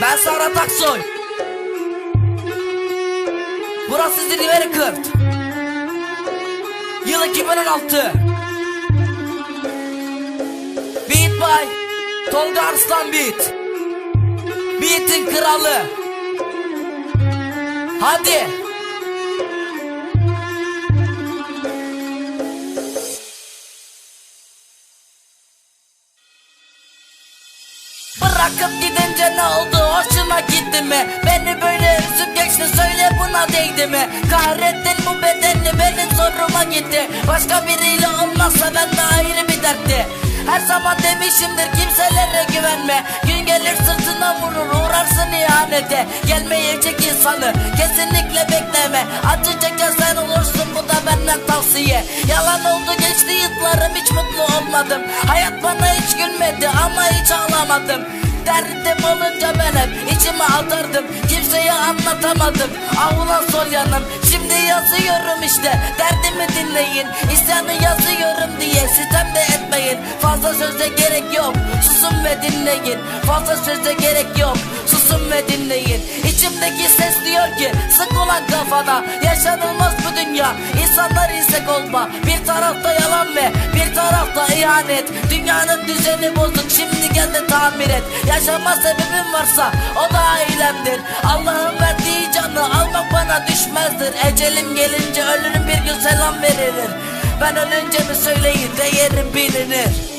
Ben Sara Taksoy. Burası Ziliveri Kırt. Yıl 2016. Beat by Tolga Arslan Beat. Beat'in kralı. Hadi. Bırakıp gidince ne oldu? Hoşuna gitti mi? Beni böyle üzüp geçti. Söyle buna değdi mi? Kahrettin bu bedenli benim zoruma gitti. Başka biriyle olmazsa ben de ayrı bir dertti her zaman demişimdir kimselere güvenme. Gün gelir sırtına vurur uğrarsın ihanete. Gelmeyecek insanı kesinlikle bekleme. Acı çeken sen olursun bu da benden tavsiye. Yalan oldu geçti yıllarım hiç mutlu olmadım. Hayat bana hiç gülmedi ama hiç ağlamadım Derdim olunca ben hep içime atardım. Kimseye anlatamadım. Ulan sol yanım. Şimdi yazıyorum işte. Derdimi dinleyin. İsyanı yazıyorum diye Sitem de etmeyin. Fazla söze gerek yok. Susun ve dinleyin. Fazla söze gerek yok. Susun ve dinleyin. İçimdeki ses diyor ki Sık ulan kafana. Yaşanılmaz bu dünya. İnsanlar insek olma. Bir tarafta yalan ve ihanet Dünyanın düzeni bozuk Şimdi gel de tamir et. Yaşama sebebim varsa o da ailemdir Allah'ın verdiği canı almak bana düşmezdir. Ecelim gelince ölürüm bir gün selam verilir. Ben ölünce mi söyleyin değerim bilinir